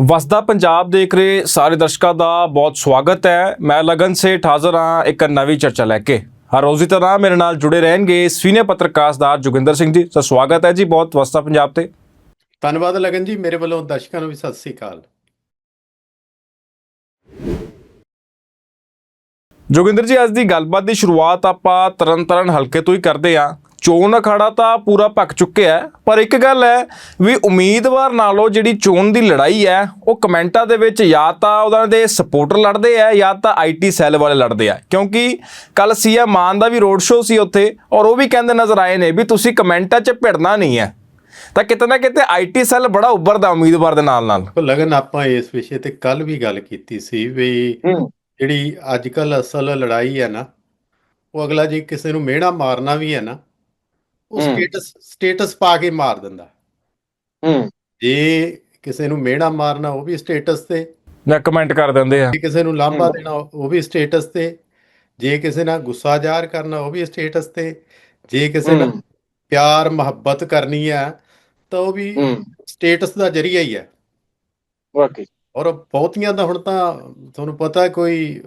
ਵਸਦਾ ਪੰਜਾਬ ਦੇਖ ਰਹੇ ਸਾਰੇ ਦਰਸ਼ਕਾਂ ਦਾ ਬਹੁਤ ਸਵਾਗਤ ਹੈ। ਮੈਂ ਲਗਨ ਸੇਠ ਹਾਜ਼ਰ ਹਾਂ ਇੱਕ ਨਵੀਂ ਚਰਚਾ ਲੈ ਕੇ। ਹਰ ਰੋਜ਼ ਦੀ ਤਰ੍ਹਾਂ ਮੇਰੇ ਨਾਲ ਜੁੜੇ ਰਹਿਣਗੇ ਸੀਨੀਅਰ ਪੱਤਰਕਾਰਦਾਰ ਜੋਗਿੰਦਰ ਸਿੰਘ ਜੀ। ਸੋ ਸਵਾਗਤ ਹੈ ਜੀ ਬਹੁਤ ਵਸਦਾ ਪੰਜਾਬ ਤੇ। ਧੰਨਵਾਦ ਲਗਨ ਜੀ। ਮੇਰੇ ਵੱਲੋਂ ਦਰਸ਼ਕਾਂ ਨੂੰ ਵੀ ਸਤਿ ਸ੍ਰੀ ਅਕਾਲ। ਜੋਗਿੰਦਰ ਜੀ ਅੱਜ ਦੀ ਗੱਲਬਾਤ ਦੀ ਸ਼ੁਰੂਆਤ ਆਪਾਂ ਤਰਨਤਾਰਨ ਹਲਕੇ ਤੋਂ ਹੀ ਕਰਦੇ ਹਾਂ। ਚੋਣ ਅਖਾੜਾ ਤਾਂ ਪੂਰਾ ਪੱਕ ਚੁੱਕਿਆ ਹੈ ਪਰ ਇੱਕ ਗੱਲ ਹੈ ਵੀ ਉਮੀਦਵਾਰ ਨਾਲੋਂ ਜਿਹੜੀ ਚੋਣ ਦੀ ਲੜਾਈ ਹੈ ਉਹ ਕਮੈਂਟਾਂ ਦੇ ਵਿੱਚ ਜਾਂ ਤਾਂ ਉਹਨਾਂ ਦੇ ਸਪੋਰਟਰ ਲੜਦੇ ਆ ਜਾਂ ਤਾਂ ਆਈਟੀ ਸੈੱਲ ਵਾਲੇ ਲੜਦੇ ਆ ਕਿਉਂਕਿ ਕੱਲ ਸੀਐਮ ਮਾਨ ਦਾ ਵੀ ਰੋਡ ਸ਼ੋਅ ਸੀ ਉੱਥੇ ਔਰ ਉਹ ਵੀ ਕਹਿੰਦੇ ਨਜ਼ਰ ਆਏ ਨੇ ਵੀ ਤੁਸੀਂ ਕਮੈਂਟਾਂ 'ਚ ਭਿੜਨਾ ਨਹੀਂ ਹੈ। ਤਾਂ ਕਿਤੇ ਨਾ ਕਿਤੇ ਆਈਟੀ ਸੈੱਲ ਬੜਾ ਉੱਭਰਦਾ ਉਮੀਦਵਾਰ ਦੇ ਨਾਲ ਨਾਲ। ਲਗਨ ਆਪਾਂ ਇਸ ਵਿਸ਼ੇ ਤੇ ਕੱਲ ਵੀ ਗੱਲ ਕੀਤੀ ਸੀ ਵੀ ਜਿਹੜੀ ਅੱਜ ਕੱਲ ਅਸਲ ਲੜਾਈ ਹੈ ਨਾ ਉਹ ਅਗਲਾ ਜੇ ਕਿਸੇ ਨੂੰ ਮਿਹਣਾ ਮਾਰਨਾ ਵੀ ਹੈ ਨਾ ਉਹ। ਸਟੇਟਸ ਸਟੇਟਸ ਪਾ ਕੇ ਮਾਰ ਦਿੰਦਾ। ਹੂੰ। ਜੇ ਕਿਸੇ ਨੂੰ ਮਿਹਣਾ ਮਾਰਨਾ ਉਹ ਵੀ ਸਟੇਟਸ ਤੇ। ਜਾਂ ਕਮੈਂਟ ਕਰ ਦਿੰਦੇ ਆ। ਜੇ ਕਿਸੇ ਨੂੰ ਲਾਂਭਾ। ਦੇਣਾ ਉਹ ਵੀ ਸਟੇਟਸ ਤੇ। ਜੇ ਕਿਸੇ ਨਾਲ ਗੁੱਸਾ ਜ਼ਾਹਰ ਕਰਨਾ ਉਹ ਵੀ ਸਟੇਟਸ ਤੇ। ਜੇ ਕਿਸੇ ਨਾਲ ਪਿਆਰ ਮੁਹੱਬਤ ਕਰਨੀ ਹੈ ਤਾਂ ਉਹ ਵੀ ਸਟੇਟਸ ਦਾ ਜਰੀਆ ਹੀ ਹੈ ਵਾਕਈ। ਔਰ ਬਹੁਤੀਆਂ ਤਾਂ ਹੁਣ ਤਾਂ ਤੁਹਾਨੂੰ ਪਤਾ ਹੈ ਕੋਈ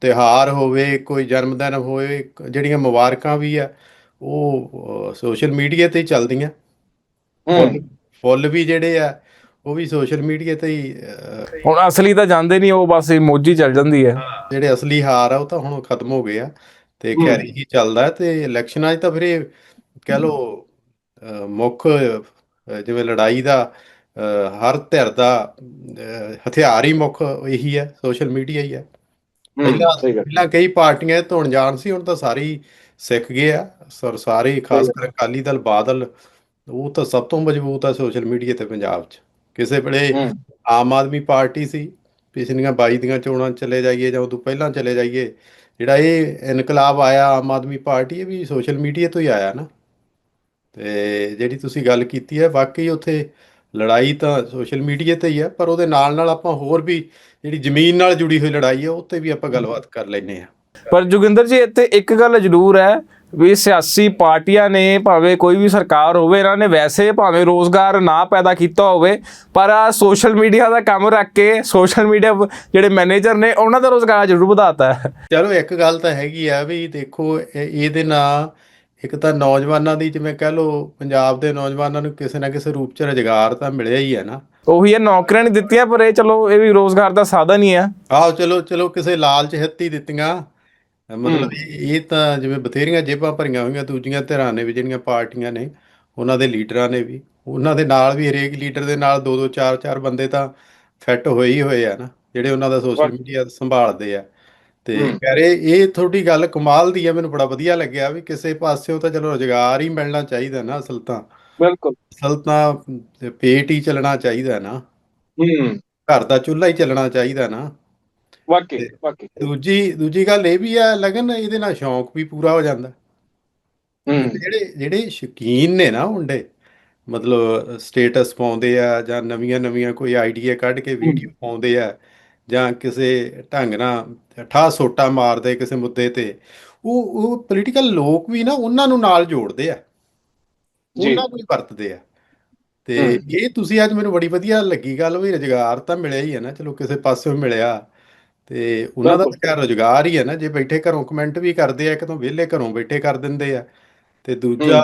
ਤਿਹਾਰ ਹੋਵੇ ਕੋਈ ਜਨਮ ਦਿਨ ਹੋਵੇ ਜਿਹੜੀਆਂ ਮੁਬਾਰਕਾਂ ਵੀ ਆ ਉਹ ਸੋਸ਼ਲ ਮੀਡੀਆ ਤੇ ਹੀ ਚੱਲਦੀਆਂ। ਫੁੱਲ ਫੁੱਲ ਵੀ ਜਿਹੜੇ ਆ ਉਹ ਵੀ ਸੋਸ਼ਲ ਮੀਡੀਆ ਤੇ ਹੀ ਹੁਣ ਅਸਲੀ ਤਾਂ ਜਾਂਦੇ ਨਹੀਂ ਉਹ ਬਸ ਇਮੋਜੀ ਚੱਲ ਜਾਂਦੀ ਹੈ। ਜਿਹੜੇ ਅਸਲੀ ਹਾਰ ਆ ਉਹ ਤਾਂ ਹੁਣ ਖਤਮ ਹੋ ਗਏ ਆ ਤੇ। ਖੈਰ ਹੀ ਚੱਲਦਾ ਤੇ ਇਲੈਕਸ਼ਨਾਂ 'ਚ ਤਾਂ ਫਿਰ ਇਹ ਕਹਿ ਅਹ, ਮੁੱਖ ਜਿਵੇਂ ਲੜਾਈ ਦਾ ਹਰ ਧਿਰ ਦਾ ਹਥਿਆਰ ਹੀ ਮੁੱਖ ਇਹੀ ਹੈ ਸੋਸ਼ਲ ਮੀਡੀਆ ਹੀ ਹੈ। ਪਹਿਲਾਂ ਪਹਿਲਾਂ ਕਈ ਪਾਰਟੀਆਂ ਤੋਂ ਅਣਜਾਣ ਸੀ ਹੁਣ ਤਾਂ ਸਾਰੇ ਸਿੱਖ ਗਏ ਆ ਸਰ ਸਾਰੇ ਖਾਸ ਕਰ ਅਕਾਲੀ ਦਲ ਬਾਦਲ ਉਹ ਤਾਂ ਸਭ ਤੋਂ ਮਜ਼ਬੂਤ ਆ ਸੋਸ਼ਲ ਮੀਡੀਆ ਤੇ ਪੰਜਾਬ 'ਚ। ਕਿਸੇ ਵੇਲੇ ਆਮ ਆਦਮੀ ਪਾਰਟੀ ਸੀ ਪਿਛਲੀਆਂ 22 ਦੀਆਂ ਚੋਣਾਂ ਚਲੇ ਜਾਈਏ ਜਾਂ ਉਦੋਂ ਪਹਿਲਾਂ ਚਲੇ ਜਾਈਏ ਜਿਹੜਾ ਇਹ ਇਨਕਲਾਬ ਆਇਆ ਆਮ ਆਦਮੀ ਪਾਰਟੀ ਇਹ ਵੀ ਸੋਸ਼ਲ ਮੀਡੀਆ ਤੋਂ ਹੀ ਆਇਆ ਨਾ। ਤੇ ਜਿਹੜੀ ਤੁਸੀਂ ਗੱਲ ਕੀਤੀ ਹੈ ਵਾਕਈ ਉੱਥੇ ਲੜਾਈ ਤਾਂ ਸੋਸ਼ਲ ਮੀਡੀਆ ਤੇ ਹੀ ਹੈ ਪਰ ਉਹਦੇ ਨਾਲ ਨਾਲ ਆਪਾਂ ਹੋਰ ਵੀ ਜਿਹੜੀ ਜ਼ਮੀਨ ਨਾਲ ਜੁੜੀ ਹੋਈ ਲੜਾਈ ਹੈ ਉਹ ਤੇ ਵੀ ਆਪਾਂ ਗੱਲਬਾਤ ਕਰ ਲੈਨੇ ਆ ਪਰ ਜੋਗਿੰਦਰ ਜੀ ਇੱਥੇ ਇੱਕ ਗੱਲ ਜ਼ਰੂਰ ਹੈ ਵੀ ਸਿਆਸੀ ਪਾਰਟੀਆਂ ਨੇ ਭਾਵੇਂ ਕੋਈ ਵੀ ਸਰਕਾਰ ਹੋਵੇ ਇਹਨਾਂ ਨੇ ਵੈਸੇ ਭਾਵੇਂ ਰੋਜ਼ਗਾਰ ਨਾ ਪੈਦਾ ਕੀਤਾ ਹੋਵੇ ਪਰ ਆ ਸੋਸ਼ਲ ਮੀਡੀਆ ਦਾ ਕੰਮ ਰੱਖ ਕੇ ਸੋਸ਼ਲ ਮੀਡੀਆ ਜਿਹੜੇ ਮੈਨੇਜਰ ਨੇ ਉਹਨਾਂ ਦਾ ਰੋਜ਼ਗਾਰ ਜ਼ਰੂਰ ਵਧਾਤਾ ਹੈ। ਚਲੋ ਇੱਕ ਗੱਲ ਤਾਂ ਹੈਗੀ ਆ ਵੀ ਦੇਖੋ ਇਹ- ਇਹਦੇ ਨਾਲ ਇੱਕ ਤਾਂ ਨੌਜਵਾਨਾਂ ਦੀ ਜਿਵੇਂ ਕਹਿ ਲਓ ਪੰਜਾਬ ਦੇ ਨੌਜਵਾਨਾਂ ਨੂੰ ਕਿਸੇ ਨਾ ਕਿਸੇ ਰੂਪ 'ਚ ਰੁਜ਼ਗਾਰ ਤਾਂ ਮਿਲਿਆ ਹੀ ਹੈ ਨਾ। ਉਹੀ ਇਹ ਨੌਕਰੀਆਂ ਨਹੀਂ ਦਿੱਤੀਆਂ ਪਰ ਇਹ ਚਲੋ ਇਹ ਵੀ ਰੋਜ਼ਗਾਰ ਦਾ ਸਾਧਨ ਹੀ ਹੈ। ਆਹੋ ਚਲੋ ਚਲੋ ਕਿਸੇ ਲਾਲਚ ਹਿੱਤੀ ਦਿੱਤੀਆਂ। ਮਤਲਬ ਇਹ ਇਹ ਤਾਂ ਜਿਵੇਂ ਬਥੇਰੀਆਂ ਜੇਬਾਂ ਭਰੀਆਂ ਹੋਈਆਂ ਦੂਜੀਆਂ ਧਿਰਾਂ ਨੇ ਵੀ ਜਿਹੜੀਆਂ ਪਾਰਟੀਆਂ ਨੇ ਉਹਨਾਂ ਦੇ ਲੀਡਰਾਂ ਨੇ ਵੀ ਉਹਨਾਂ ਦੇ ਨਾਲ ਵੀ ਹਰੇਕ ਲੀਡਰ ਦੇ ਨਾਲ ਦੋ ਦੋ ਚਾਰ ਚਾਰ ਬੰਦੇ ਤਾਂ ਫਿੱਟ ਹੋਏ ਹੀ ਹੋਏ ਆ ਨਾ ਜਿਹੜੇ ਉਹਨਾਂ ਦਾ ਸੋਸ਼ਲ ਮੀਡੀਆ ਸੰਭਾਲਦੇ ਆ। ਤੇ ਕਹਿ ਰਹੇ ਇਹ ਤੁਹਾਡੀ ਗੱਲ ਕਮਾਲ ਦੀ ਆ ਮੈਨੂੰ ਬੜਾ ਵਧੀਆ ਲੱਗਿਆ ਵੀ ਕਿਸੇ ਪਾਸਿਓਂ ਤਾਂ ਚਲੋ ਰੁਜ਼ਗਾਰ ਹੀ ਮਿਲਣਾ ਚਾਹੀਦਾ ਨਾ ਅਸਲ ਤਾਂ। ਬਿਲਕੁਲ। ਅਸਲ ਤਾਂ ਪੇਟ ਹੀ ਚੱਲਣਾ ਚਾਹੀਦਾ ਨਾ। ਹੂੰ। ਘਰ ਦਾ ਚੁੱਲ੍ਹਾ ਹੀ ਚੱਲਣਾ ਚਾਹੀਦਾ ਨਾ। ਵਾਕਈ ਵਾਕਈ। ਦੂਜੀ ਦੂਜੀ ਗੱਲ ਇਹ ਵੀ ਆ ਲਗਨ ਇਹਦੇ ਨਾਲ ਸ਼ੌਂਕ ਵੀ ਪੂਰਾ ਹੋ ਜਾਂਦਾ। ਜਿਹੜੇ ਜਿਹੜੇ ਸ਼ੌਕੀਨ ਨੇ ਨਾ ਮੁੰਡੇ ਮਤਲਬ ਸਟੇਟਸ ਪਾਉਂਦੇ ਆ ਜਾਂ ਨਵੀਆਂ ਨਵੀਆਂ ਕੋਈ ਆਈਡੀਆ ਕੱਢ ਕੇ ਵੀਡੀਓ ਪਾਉਂਦੇ ਆ ਜਾਂ ਕਿਸੇ ਢੰਗ ਨਾਲ ਠਾ ਸੋਟਾ ਮਾਰਦੇ ਕਿਸੇ ਮੁੱਦੇ ਤੇ ਉਹ ਉਹ ਪੋਲੀਟੀਕਲ ਲੋਕ ਵੀ ਨਾ ਉਹਨਾਂ ਨੂੰ ਨਾਲ ਜੋੜਦੇ ਆ। ਉਹਨਾਂ ਨੂੰ ਹੀ ਵਰਤਦੇ ਆ। ਤੇ। ਇਹ ਤੁਸੀਂ ਅੱਜ ਮੈਨੂੰ ਬੜੀ ਵਧੀਆ ਲੱਗੀ ਗੱਲ ਵੀ ਰੁਜ਼ਗਾਰ ਤਾਂ ਮਿਲਿਆ ਹੀ ਹੈ ਨਾ ਚਲੋ ਕਿਸੇ ਪਾਸਿਓਂ ਮਿਲਿਆ ਤੇ ਉਹਨਾਂ ਦਾ। ਤਾਂ ਰੁਜ਼ਗਾਰ ਹੀ ਹੈ ਨਾ ਜੇ ਬੈਠੇ ਘਰੋਂ ਕਮੈਂਟ ਵੀ ਕਰਦੇ ਆ ਇੱਕ ਤਾਂ ਵਿਹਲੇ ਘਰੋਂ ਬੈਠੇ ਕਰ ਦਿੰਦੇ ਆ ਤੇ ਦੂਜਾ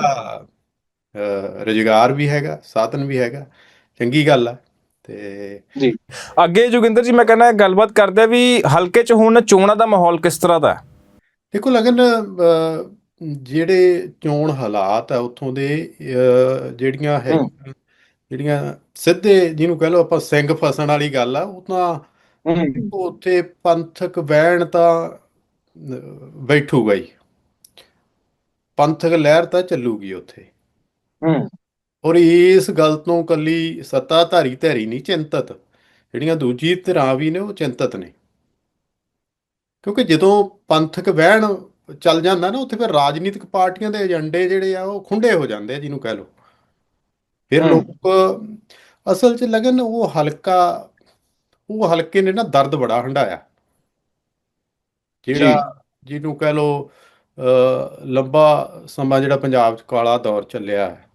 ਰੁਜ਼ਗਾਰ ਵੀ ਹੈਗਾ ਸਾਧਨ ਵੀ ਹੈਗਾ ਚੰਗੀ ਗੱਲ ਆ ਤੇ ਅੱਗੇ ਜੋਗਿੰਦਰ ਜੀ ਮੈਂ ਕਹਿੰਦਾ ਗੱਲਬਾਤ ਕਰਦੇ ਵੀ ਹਲਕੇ 'ਚ ਹੁਣ ਚੋਣਾਂ ਦਾ ਮਾਹੌਲ ਕਿਸ ਤਰ੍ਹਾਂ ਦਾ? ਹੈ ਦੇਖੋ ਲਗਨ ਜਿਹੜੇ ਚੋਣ ਹਾਲਾਤ ਆ ਉੱਥੋਂ ਦੇ ਜਿਹੜੀਆਂ ਹੈ। ਜਿਹੜੀਆਂ ਸਿੱਧੇ ਜਿਹਨੂੰ ਕਹ ਲਓ ਆਪਾਂ ਸਿੰਘ ਫਸਣ ਵਾਲੀ ਗੱਲ ਆ ਉਹ ਤਾਂ ਉੱਥੇ ਪੰਥਕ ਵਹਿਣ ਤਾਂ ਬੈਠੂਗਾ ਹੀ ਪੰਥਕ ਲਹਿਰ ਤਾਂ ਚੱਲੂਗੀ ਉੱਥੇ। ਔਰ ਇਸ ਗੱਲ ਤੋਂ ਕੱਲੀ ਸੱਤਾਧਾਰੀ ਧਿਰੀ ਨਹੀਂ ਚਿੰਤਤ। ਜਿਹੜੀਆਂ ਦੂਜੀ ਧਿਰਾਂ ਵੀ ਨੇ ਉਹ ਚਿੰਤਤ ਨੇ। ਕਿਉਂਕਿ ਜਦੋਂ ਪੰਥਕ ਵਹਿਣ ਚੱਲ ਜਾਂਦਾ ਨਾ ਉੱਥੇ ਫਿਰ ਰਾਜਨੀਤਿਕ ਪਾਰਟੀਆਂ ਦੇ ਏਜੰਡੇ ਜਿਹੜੇ ਆ ਉਹ ਖੁੰਡੇ ਹੋ ਜਾਂਦੇ ਆ ਜਿਹਨੂੰ ਕਹਿ ਲਓ। ਫਿਰ। ਲੋਕ ਅਸਲ 'ਚ ਲਗਨ ਉਹ ਹਲਕਾ ਉਹ ਹਲਕੇ ਨੇ ਨਾ ਦਰਦ ਬੜਾ ਹੰਢਾਇਆ। ਜਿਹੜਾ ਜਿਹਨੂੰ ਕਹਿ ਅ, ਲੰਬਾ ਸਮਾਂ ਜਿਹੜਾ ਪੰਜਾਬ 'ਚ ਕਾਲਾ ਦੌਰ ਚੱਲਿਆ ਹੈ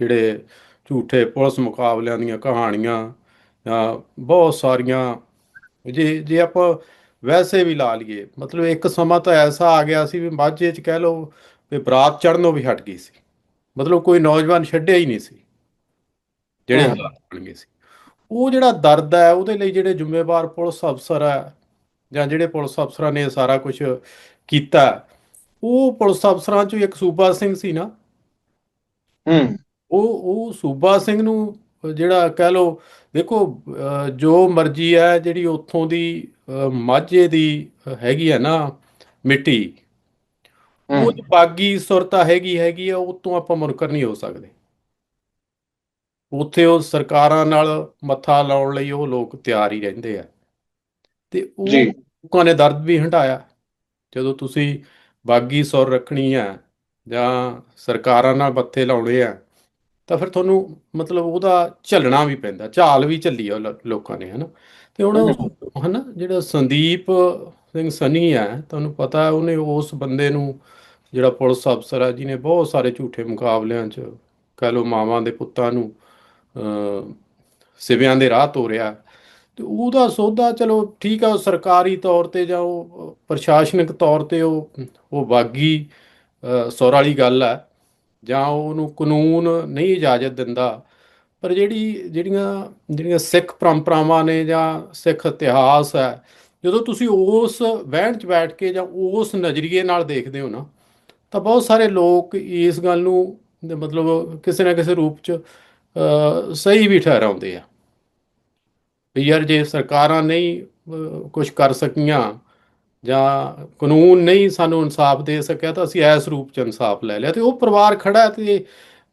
ਜਿਹੜੇ ਝੂਠੇ ਪੁਲਿਸ ਮੁਕਾਬਲਿਆਂ ਦੀਆਂ ਕਹਾਣੀਆਂ ਬਹੁਤ ਸਾਰੀਆਂ ਜੇ ਜੇ ਆਪਾਂ ਵੈਸੇ ਵੀ ਲਾ ਲਈਏ ਮਤਲਬ ਇੱਕ ਸਮਾਂ ਤਾਂ ਐਸਾ ਆ ਗਿਆ ਸੀ ਵੀ ਮਾਝੇ 'ਚ ਕਹਿ ਲਓ ਵੀ ਬਰਾਤ ਚੜ੍ਹਨੋਂ ਵੀ ਹਟ ਗਈ ਸੀ। ਮਤਲਬ ਕੋਈ ਨੌਜਵਾਨ ਛੱਡਿਆ ਹੀ ਨਹੀਂ ਸੀ। ਜਿਹੜੇ। ਹਾਲਾਤ ਬਣ ਗਏ ਸੀ। ਉਹ ਜਿਹੜਾ ਦਰਦ ਹੈ ਉਹਦੇ ਲਈ ਜਿਹੜੇ ਜ਼ਿੰਮੇਵਾਰ ਪੁਲਿਸ ਅਫਸਰ ਹੈ ਜਾਂ ਜਿਹੜੇ ਪੁਲਿਸ ਅਫਸਰਾਂ ਨੇ ਸਾਰਾ ਕੁਝ ਕੀਤਾ ਉਹ ਪੁਲਿਸ ਅਫਸਰਾਂ 'ਚੋਂ ਇੱਕ ਸੂਬਾ ਸਿੰਘ ਸੀ ਨਾ। ਹੂੰ। ਉਹ ਉਹ ਸੂਬਾ ਸਿੰਘ ਨੂੰ ਜਿਹੜਾ ਕਹਿ ਲਓ ਦੇਖੋ ਜੋ ਮਰਜ਼ੀ ਹੈ ਜਿਹੜੀ ਉੱਥੋਂ ਦੀ ਮਾਝੇ ਦੀ ਹੈਗੀ ਹੈ ਨਾ ਮਿੱਟੀ ਉਹ ਬਾਗੀ ਸੁਰਤਾ ਹੈਗੀ ਹੈਗੀ ਆ ਉਹ ਤੋਂ ਆਪਾਂ ਮੁਨਕਰ ਨਹੀਂ ਹੋ ਸਕਦੇ। ਉੱਥੇ ਉਹ ਸਰਕਾਰਾਂ ਨਾਲ ਮੱਥਾ ਲਾਉਣ ਲਈ ਉਹ ਲੋਕ ਤਿਆਰ ਹੀ ਰਹਿੰਦੇ ਆ। ਤੇ ਉਹ। ਲੋਕਾਂ ਨੇ ਦਰਦ ਵੀ ਹੰਢਾਇਆ ਜਦੋਂ ਤੁਸੀਂ ਬਾਗੀ ਸੁਰ ਰੱਖਣੀ ਆ ਜਾਂ ਸਰਕਾਰਾਂ ਨਾਲ ਮੱਥੇ ਲਾਉਣੇ ਆ ਤਾਂ ਫਿਰ ਤੁਹਾਨੂੰ ਮਤਲਬ ਉਹਦਾ ਝੱਲਣਾ ਵੀ ਪੈਂਦਾ ਝਾਲ ਵੀ ਝੱਲੀ ਆ ਲ- ਲੋਕਾਂ ਨੇ ਹਨਾ? ਤੇ ਹੁਣ ਹਨਾ ਜਿਹੜਾ ਸੰਦੀਪ ਸਿੰਘ ਸਨੀ ਹੈ ਤੁਹਾਨੂੰ ਪਤਾ ਉਹਨੇ ਉਸ ਬੰਦੇ ਨੂੰ ਜਿਹੜਾ ਪੁਲਿਸ ਅਫਸਰ ਹੈ ਜਿਹਨੇ ਬਹੁਤ ਸਾਰੇ ਝੂਠੇ ਮੁਕਾਬਲਿਆਂ 'ਚ ਕਹਿ ਲਓ ਮਾਵਾਂ ਦੇ ਪੁੱਤਾਂ ਨੂੰ ਸਿਵਿਆਂ ਦੇ ਰਾਹ ਤੋਰਿਆ। ਤੇ ਉਹਦਾ ਸੌਦਾ ਚਲੋ ਠੀਕ ਆ ਉਹ ਸਰਕਾਰੀ ਤੌਰ ਤੇ ਜਾਂ ਉਹ ਪ੍ਰਸ਼ਾਸਨਿਕ ਤੌਰ ਤੇ ਉਹ ਉਹ ਬਾਗੀ ਅਹ, ਸੁਰ ਵਾਲੀ ਗੱਲ ਹੈ ਜਾਂ ਉਹਨੂੰ ਕਾਨੂੰਨ ਨਹੀਂ ਇਜਾਜ਼ਤ ਦਿੰਦਾ। ਪਰ ਜਿਹੜੀ ਜਿਹੜੀਆਂ ਜਿਹੜੀਆਂ ਸਿੱਖ ਪਰੰਪਰਾਵਾਂ ਨੇ ਜਾਂ ਸਿੱਖ ਇਤਿਹਾਸ ਹੈ ਜਦੋਂ ਤੁਸੀਂ ਉਸ ਵਹਿਣ 'ਚ ਬੈਠ ਕੇ ਜਾਂ ਉਸ ਨਜ਼ਰੀਏ ਨਾਲ ਦੇਖਦੇ ਹੋ ਨਾ ਤਾਂ ਬਹੁਤ ਸਾਰੇ ਲੋਕ ਇਸ ਗੱਲ ਨੂੰ ਮਤਲਬ ਕਿਸੇ ਨਾ ਕਿਸੇ ਰੂਪ 'ਚ ਸਹੀ ਵੀ ਠਹਿਰਾਉਂਦੇ ਆ। ਵੀ ਯਾਰ ਜੇ ਸਰਕਾਰਾਂ ਨਹੀਂ ਕੁਝ ਕਰ ਸਕੀਆਂ ਜਾਂ ਕਾਨੂੰਨ ਨਹੀਂ ਸਾਨੂੰ ਇਨਸਾਫ ਦੇ ਸਕਿਆ ਤਾਂ ਅਸੀਂ ਇਸ ਰੂਪ 'ਚ ਇਨਸਾਫ ਲੈ ਲਿਆ। ਤੇ ਉਹ ਪਰਿਵਾਰ ਖੜਾ ਹੈ ਤੇ